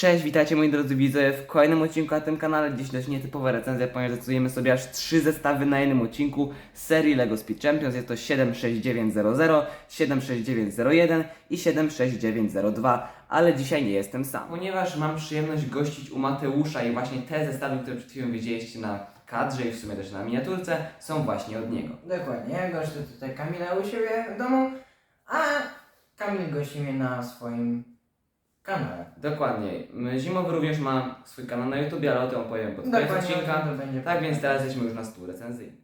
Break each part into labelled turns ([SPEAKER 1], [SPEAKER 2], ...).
[SPEAKER 1] Cześć, witajcie moi drodzy widzowie w kolejnym odcinku na tym kanale. Dziś dość nietypowa recenzja, ponieważ decydujemy sobie aż trzy zestawy na jednym odcinku serii LEGO Speed Champions. Jest to 76900, 76901 i 76902, ale dzisiaj nie jestem sam. Ponieważ mam przyjemność gościć u Mateusza i właśnie te zestawy, które przed chwilą widzieliście na kadrze i w sumie też na miniaturce, są właśnie od niego.
[SPEAKER 2] Dokładnie, ja goszczę tutaj Kamila u siebie w domu, a Kamil gości mnie na swoim kanale.
[SPEAKER 1] Dokładnie. Zimowy również ma swój kanał na YouTube, ale o tym opowiem pod koniec
[SPEAKER 2] Dokładnie,
[SPEAKER 1] odcinka.
[SPEAKER 2] to będzie
[SPEAKER 1] Tak więc teraz jesteśmy już na stół recenzyjnym.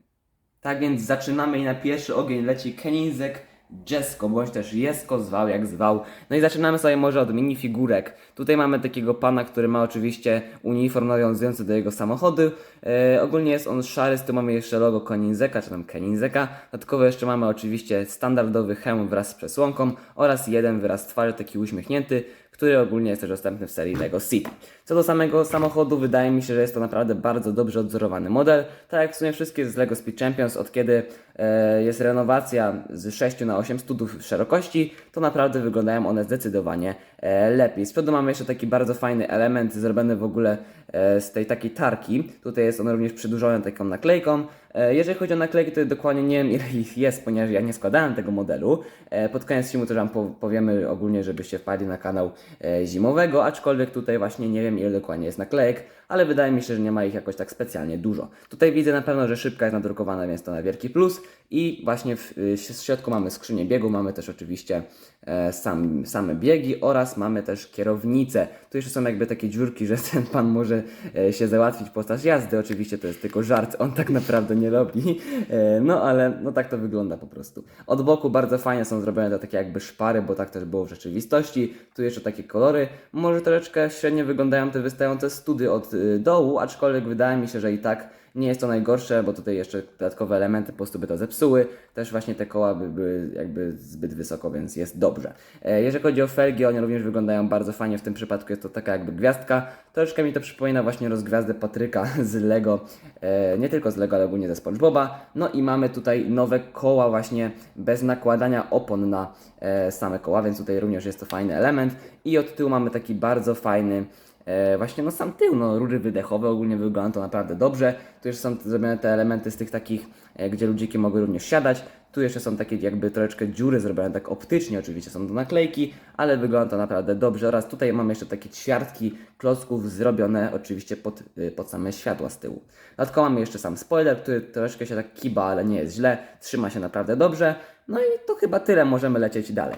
[SPEAKER 1] Tak więc zaczynamy i na pierwszy ogień leci Kenizek Jesko, bądź też Jesko, zwał jak zwał. No i zaczynamy sobie może od minifigurek. Tutaj mamy takiego pana, który ma oczywiście uniform nawiązujący do jego samochodu. E, ogólnie jest on szary, z tym mamy jeszcze logo Koninzeka, czy tam Kenizeka. Dodatkowo jeszcze mamy oczywiście standardowy hełm wraz z przesłonką oraz jeden wyraz twarzy, taki uśmiechnięty, który ogólnie jest też dostępny w serii LEGO City. Co do samego samochodu, wydaje mi się, że jest to naprawdę bardzo dobrze odzorowany model. Tak jak w sumie wszystkie z LEGO Speed Champions, od kiedy e, jest renowacja z 6 na 8 studów szerokości, to naprawdę wyglądają one zdecydowanie e, lepiej. Z przodu mamy jeszcze taki bardzo fajny element zrobiony w ogóle e, z tej takiej tarki. Tutaj jest on również przydłużony taką naklejką. E, Jeżeli chodzi o naklejki, to dokładnie nie wiem ile ich jest, ponieważ ja nie składałem tego modelu. E, Pod koniec filmu też Wam po- powiemy ogólnie, żebyście wpadli na kanał e, zimowego, aczkolwiek tutaj właśnie nie wiem ile dokładnie jest naklejek, ale wydaje mi się, że nie ma ich jakoś tak specjalnie dużo. Tutaj widzę na pewno, że szybka jest nadrukowana, więc to na wielki plus i właśnie w, y, w środku mamy skrzynię biegu, mamy też oczywiście e, sam, same biegi oraz mamy też kierownicę. Tu jeszcze są jakby takie dziurki, że ten pan może e, się załatwić podczas jazdy. Oczywiście to jest tylko żart, on tak naprawdę nie robi. E, no ale no tak to wygląda po prostu. Od boku bardzo fajnie są zrobione te takie jakby szpary, bo tak też było w rzeczywistości. Tu jeszcze takie kolory. Może troszeczkę średnio wyglądają te wystające study od dołu, aczkolwiek wydaje mi się, że i tak nie jest to najgorsze, bo tutaj jeszcze dodatkowe elementy po prostu by to zepsuły. Też właśnie te koła by były jakby zbyt wysoko, więc jest dobrze. E, jeżeli chodzi o felgi, one również wyglądają bardzo fajnie. W tym przypadku jest to taka jakby gwiazdka. Troszeczkę mi to przypomina właśnie rozgwiazdę Patryka z Lego. E, nie tylko z Lego, ale ogólnie ze SpongeBoba. No i mamy tutaj nowe koła właśnie bez nakładania opon na e, same koła, więc tutaj również jest to fajny element. I od tyłu mamy taki bardzo fajny E, właśnie no sam tył, no rury wydechowe, ogólnie wygląda to naprawdę dobrze. Tu jeszcze są zrobione te elementy z tych takich, e, gdzie ludziki mogły również siadać. Tu jeszcze są takie jakby troszeczkę dziury zrobione tak optycznie, oczywiście są to naklejki, ale wygląda to naprawdę dobrze. Oraz tutaj mamy jeszcze takie ćwiartki klocków zrobione oczywiście pod, y, pod same światła z tyłu. Dodatkowo mamy jeszcze sam spoiler, który troszeczkę się tak kiba, ale nie jest źle, trzyma się naprawdę dobrze. No i to chyba tyle, możemy lecieć dalej.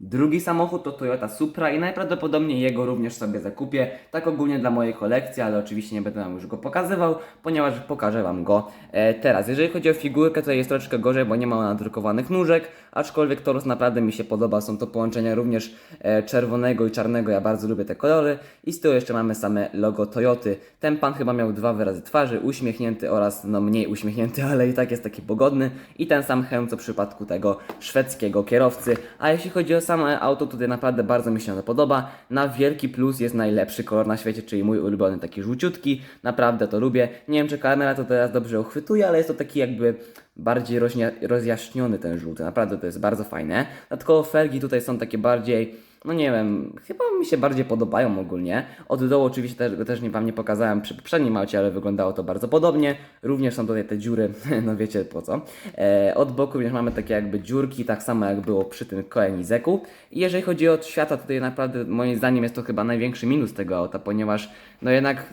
[SPEAKER 1] Drugi samochód to Toyota Supra i najprawdopodobniej jego również sobie zakupię. Tak ogólnie dla mojej kolekcji, ale oczywiście nie będę Wam już go pokazywał, ponieważ pokażę Wam go e, teraz. Jeżeli chodzi o figurkę, to jest troszeczkę gorzej, bo nie ma nadrukowanych nóżek, aczkolwiek torus naprawdę mi się podoba. Są to połączenia również e, czerwonego i czarnego, ja bardzo lubię te kolory. I z tyłu jeszcze mamy same logo Toyoty. Ten pan chyba miał dwa wyrazy twarzy, uśmiechnięty oraz no mniej uśmiechnięty, ale i tak jest taki pogodny. I ten sam hełm co w przypadku tego szwedzkiego kierowcy. A jeśli chodzi o same auto, tutaj naprawdę bardzo mi się ono podoba. Na wielki plus jest najlepszy kolor na świecie, czyli mój ulubiony taki żółciutki. Naprawdę to lubię. Nie wiem, czy kamera to teraz dobrze uchwytuje, ale jest to taki jakby bardziej rozjaśniony ten żółty. Naprawdę to jest bardzo fajne. Dodatkowo felgi tutaj są takie bardziej no nie wiem, chyba mi się bardziej podobają ogólnie. Od dołu oczywiście też, też nie Wam nie pokazałem przy poprzednim aucie, ale wyglądało to bardzo podobnie. Również są tutaj te dziury, no wiecie po co. E, od boku również mamy takie jakby dziurki, tak samo jak było przy tym Koenizeku. I jeżeli chodzi o świata, tutaj naprawdę moim zdaniem jest to chyba największy minus tego auta, ponieważ no jednak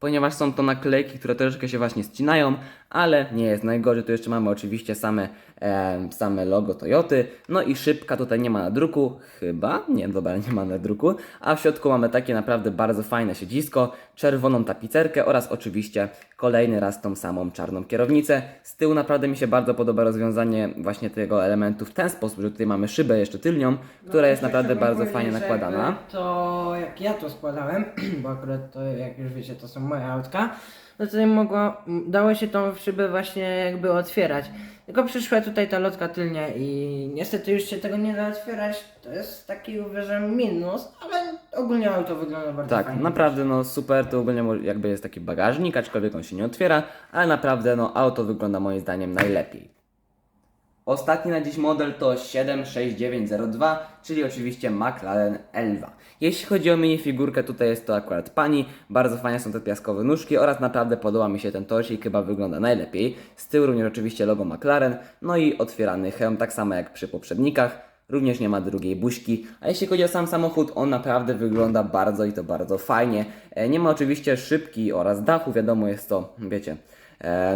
[SPEAKER 1] ponieważ są to naklejki, które troszeczkę się właśnie ścinają, ale nie jest najgorzej. Tu jeszcze mamy oczywiście same, e, same logo Toyoty. No i szybka tutaj nie ma na druku, chyba, nie, dobra, nie ma na druku. A w środku mamy takie naprawdę bardzo fajne siedzisko, czerwoną tapicerkę oraz oczywiście kolejny raz tą samą czarną kierownicę. Z tyłu naprawdę mi się bardzo podoba rozwiązanie właśnie tego elementu w ten sposób, że tutaj mamy szybę jeszcze tylnią, która jest
[SPEAKER 2] No,
[SPEAKER 1] naprawdę bardzo fajnie nakładana.
[SPEAKER 2] To jak ja to składałem, bo akurat to jak już wiecie to są moje autka, no to tutaj mogło, dało się tą szybę właśnie jakby otwierać. Tylko przyszła tutaj ta lotka tylnia i niestety już się tego nie da otwierać. To jest taki uważam minus, ale ogólnie auto wygląda bardzo
[SPEAKER 1] Tak,
[SPEAKER 2] fajnie.
[SPEAKER 1] naprawdę no super, to ogólnie jakby jest taki bagażnik, aczkolwiek on się nie otwiera, ale naprawdę no auto wygląda moim zdaniem najlepiej. Ostatni na dziś model to 76902, czyli oczywiście McLaren Elva. Jeśli chodzi o minifigurkę, tutaj jest to akurat pani. Bardzo fajne są te piaskowe nóżki oraz naprawdę podoba mi się ten torsik, chyba wygląda najlepiej. Z tyłu również oczywiście logo McLaren, no i otwierany hełm, tak samo jak przy poprzednikach. Również nie ma drugiej buźki. A jeśli chodzi o sam samochód, on naprawdę wygląda bardzo i to bardzo fajnie. E, Nie ma oczywiście szybki oraz dachu, wiadomo jest to, wiecie,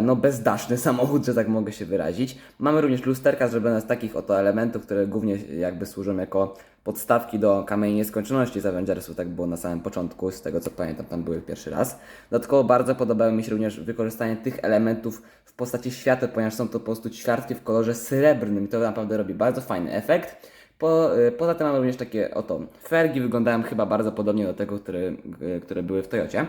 [SPEAKER 1] no bezdaszny samochód, że tak mogę się wyrazić. Mamy również lusterka zrobione z takich oto elementów, które głównie jakby służą jako podstawki do kamieni nieskończoności z Avengersu, tak było na samym początku, z tego co pamiętam, tam były pierwszy raz. Dodatkowo bardzo podobało mi się również wykorzystanie tych elementów w postaci światła, ponieważ są to po prostu ćwiartki w kolorze srebrnym i to naprawdę robi bardzo fajny efekt. Po, y, poza tym mamy również takie oto felgi, wyglądają chyba bardzo podobnie do tego, które, które były w Toyocie.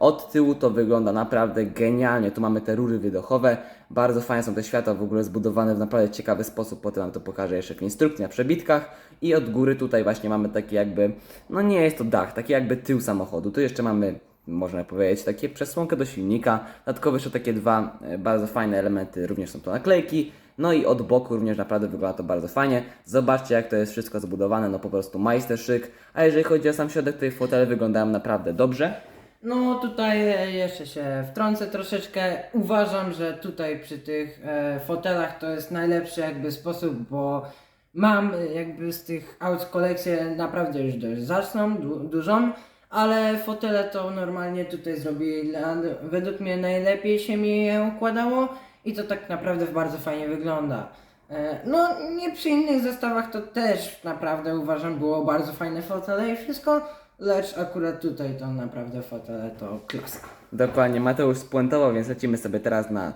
[SPEAKER 1] Od tyłu to wygląda naprawdę genialnie. Tu mamy te rury wydechowe, bardzo fajne są te światła w ogóle zbudowane w naprawdę ciekawy sposób. Potem Wam to pokażę jeszcze w instrukcji na przebitkach. I od góry tutaj właśnie mamy taki jakby, no nie jest to dach, taki jakby tył samochodu. Tu jeszcze mamy można powiedzieć, takie przesłonkę do silnika. Dodatkowo jeszcze takie dwa e, bardzo fajne elementy, również są to naklejki. No i od boku również naprawdę wygląda to bardzo fajnie. Zobaczcie jak to jest wszystko zbudowane, no po prostu majsterszyk. A jeżeli chodzi o sam środek, to fotele wyglądają naprawdę dobrze.
[SPEAKER 2] No tutaj jeszcze się wtrącę troszeczkę. Uważam, że tutaj przy tych e, fotelach to jest najlepszy jakby sposób, bo mam jakby z tych aut kolekcję naprawdę już dość zacną, du dużą, ale fotele to normalnie tutaj zrobili, według mnie najlepiej się mi je układało i to tak naprawdę bardzo fajnie wygląda. E, No, nie przy innych zestawach to też naprawdę uważam było bardzo fajne fotele i wszystko, lecz akurat tutaj to naprawdę fotele to klasa.
[SPEAKER 1] Dokładnie, Mateusz spuentował, więc lecimy sobie teraz na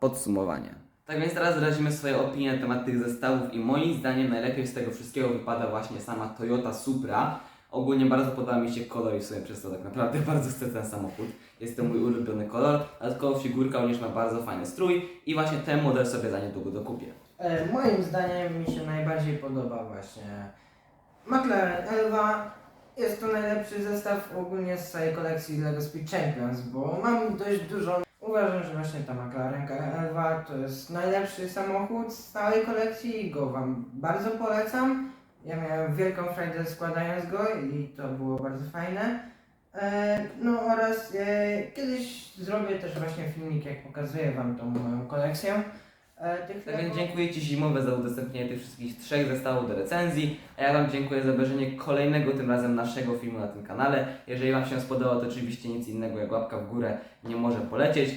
[SPEAKER 1] podsumowanie. Tak więc teraz wyrazimy swoje opinie na temat tych zestawów i moim zdaniem najlepiej z tego wszystkiego wypada właśnie sama Toyota Supra. Ogólnie bardzo podoba mi się kolor i w sumie przez to tak naprawdę bardzo chcę ten samochód. Jest to mój ulubiony kolor, dodatkowo figurka również ma bardzo fajny strój i właśnie ten model sobie za niedługo dokupię.
[SPEAKER 2] E, moim zdaniem mi się najbardziej podoba właśnie McLaren Elva. Jest to najlepszy zestaw ogólnie z całej kolekcji LEGO Speed Champions, bo mam dość dużo. Uważam, że właśnie ta McLaren Elva to jest najlepszy samochód z całej kolekcji i go Wam bardzo polecam. Ja miałem wielką frajdę składając go i to było bardzo fajne. E, no oraz e, kiedyś zrobię też właśnie filmik, jak pokazuję Wam tą moją kolekcję. E, tych
[SPEAKER 1] Tak więc dziękuję Ci zimowe za udostępnienie tych wszystkich trzech zestawów do recenzji, a ja Wam dziękuję za obejrzenie kolejnego, tym razem naszego filmu na tym kanale. Jeżeli Wam się spodobał, to oczywiście nic innego jak łapka w górę nie może polecieć.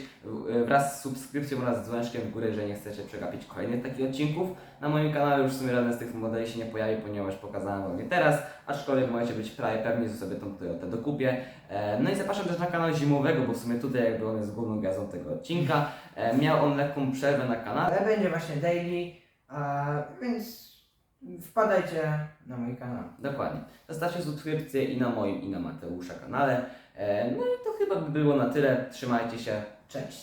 [SPEAKER 1] Wraz z subskrypcją oraz dzwoneczkiem w górę, jeżeli nie chcecie przegapić kolejnych takich odcinków. Na moim kanale już w sumie żaden z tych modeli się nie pojawi, ponieważ pokazałem Wam je teraz, aczkolwiek możecie być prawie pewni, że sobie tą Toyotę dokupię. E, No i zapraszam też na kanał zimowego, bo w sumie tutaj jakby on jest główną gwiazdą tego odcinka. E, Miał on lekką przerwę na kanale.
[SPEAKER 2] Ale będzie właśnie daily, a, więc wpadajcie na mój kanał.
[SPEAKER 1] Dokładnie. Zostawcie subskrypcję i na moim, i na Mateusza kanale. E, No i to chyba by było na tyle. Trzymajcie się.
[SPEAKER 2] Cześć.